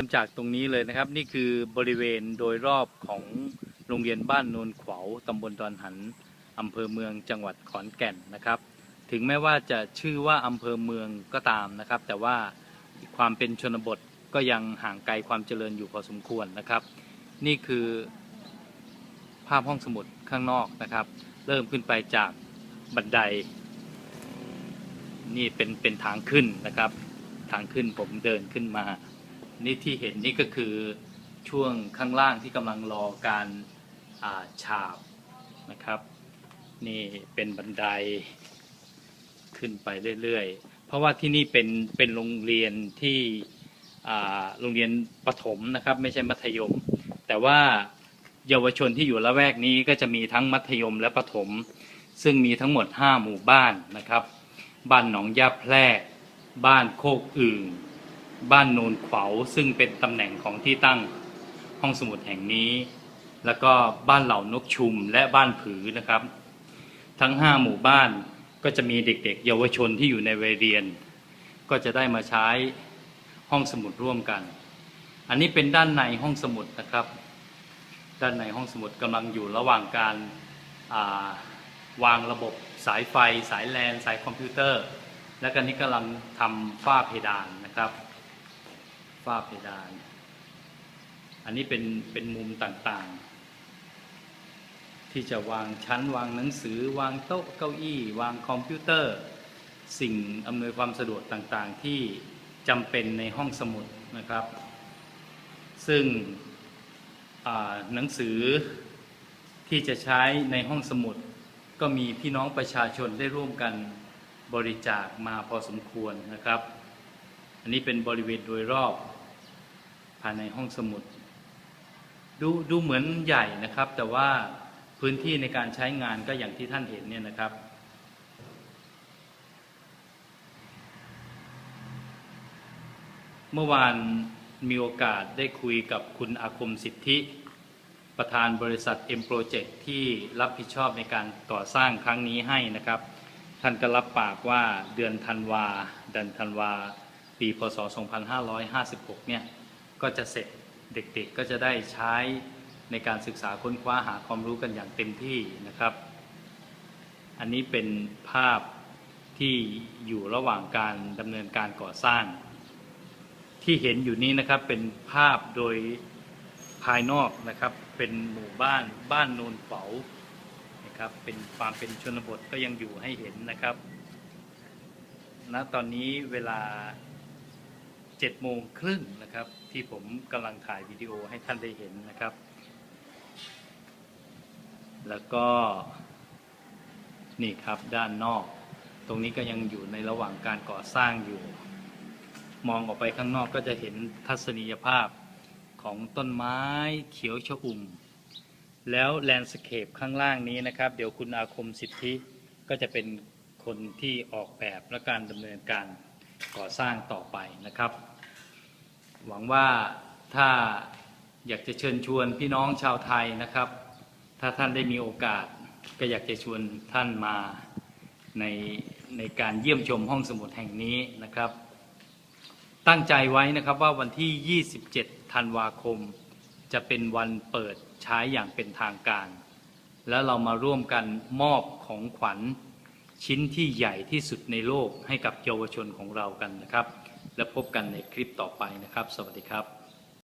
ริ่มจากตรงนี้เลยนะครับ นี่คือบริเวณโดยรอบของโรงเรียนบ้านโนนขวาวตำบลดอนหันอำเภอเมืองจังหวัดขอนแก่นนะครับ ถึงแม้ว่าจะชื่อว่าอำเภอเมืองก็ตามนะครับ แต่ว่าความเป็นชนบทก็ยังห่างไกลความเจริญอยู่พอสมควรนะครับ นี่คือภาพห้องสมุดข้างนอกนะครับ เริ่มขึ้นไปจากบันได นี่เป็นเป็นทางขึ้นนะครับ ทางขึ้นผมเดินขึ้นมา นี่ที่เห็นนี่ก็คือช่วงข้างล่างที่กำลังรอการาฉาบนะครับ นี่เป็นบันไดขึ้นไปเรื่อยๆ เพราะว่าที่นี่เป็นเป็นโรงเรียนที่โรงเรียนประถมนะครับ ไม่ใช่มัธยม แต่ว่าเยาวชนที่อยู่ละแวกนี้ก็จะมีทั้งมัธยมและประถม ซึ่งมีทั้งหมด 5 หมู่บ้านนะครับ บ้านหนองยาแพรกบ้านโคกอึ่ง บ้านโนนขวาวซึ่งเป็นตำแหน่งของที่ตั้งห้องสมุดแห่งนี้ แล้วก็บ้านเหล่านกชุมและบ้านผือนะครับ ทั้ง 5 หมู่บ้านก็จะมีเด็กๆ เยาวชนที่อยู่ในวัยเรียน ก็จะได้มาใช้ห้องสมุดร่วมกัน อันนี้เป็นด้านในห้องสมุดนะครับ ด้านในห้องสมุดกำลังอยู่ระหว่างการาวางระบบสายไฟ สายแลน สายคอมพิวเตอร์ และกันนี้กำลังทำฝ้าเพดานนะครับ ฝ้าเพดาน อันนี้เป็นเป็นมุมต่างๆ ที่จะวางชั้นวางหนังสือ วางโต๊ะเก้าอี้ วางคอมพิวเตอร์ สิ่งอำนวยความสะดวกต่างๆ ที่จำเป็นในห้องสมุดนะครับ ซึ่งหนังสือที่จะใช้ในห้องสมุด ก็มีพี่น้องประชาชนได้ร่วมกันบริจาคมาพอสมควรนะครับ อันนี้เป็นบริเวณโดยรอบภายในห้องสมุด ดูดูเหมือนใหญ่นะครับ แต่ว่าพื้นที่ในการใช้งานก็อย่างที่ท่านเห็นเนี่ยนะครับ เมื่อวานมีโอกาสได้คุยกับคุณอาคมสิทธิ ประธานบริษัท M Project ที่รับผิดชอบในการก่อสร้างครั้งนี้ให้นะครับ ท่านก็รับปากว่าเดือนธันวาเดือนธันวา ปีพศ 2556 เนี่ยก็จะเสร็จเด็กๆก็จะได้ใช้ในการศึกษาค้นคว้าหาความรู้กันอย่างเต็มที่นะครับ อันนี้เป็นภาพที่อยู่ระหว่างการดำเนินการก่อสร้าง ที่เห็นอยู่นี้นะครับเป็นภาพโดยภายนอกนะครับเป็นหมู่บ้านบ้านโนนเฝานะครับเป็นความเป็นชนบทก็ยังอยู่ให้เห็นนะครับณตอนนี้เวลา เจ็ดโมงครึ่งนะครับ ที่ผมกำลังถ่ายวิดีโอให้ท่านได้เห็นนะครับ แล้วก็นี่ครับด้านนอก ตรงนี้ก็ยังอยู่ในระหว่างการก่อสร้างอยู่ มองออกไปข้างนอกก็จะเห็นทัศนียภาพของต้นไม้เขียวชอุ่ม แล้วแลนด์สเคปข้างล่างนี้นะครับ เดี๋ยวคุณอาคมสิทธิก็จะเป็นคนที่ออกแบบและการดำเนินการ ก่อสร้างต่อไปนะครับ หวังว่าถ้าอยากจะเชิญชวนพี่น้องชาวไทยนะครับ ถ้าท่านได้มีโอกาสก็อยากจะชวนท่านมาในในการเยี่ยมชมห้องสมุดแห่งนี้นะครับ ตั้งใจไว้นะครับว่าวันที่ 27 ธันวาคม จะเป็นวันเปิดใช้อย่างเป็นทางการ แล้วเรามาร่วมกันมอบของขวัญ ชิ้นที่ใหญ่ที่สุดในโลกให้กับเยาวชนของเรากันนะครับ และพบกันในคลิปต่อไปนะครับ สวัสดีครับ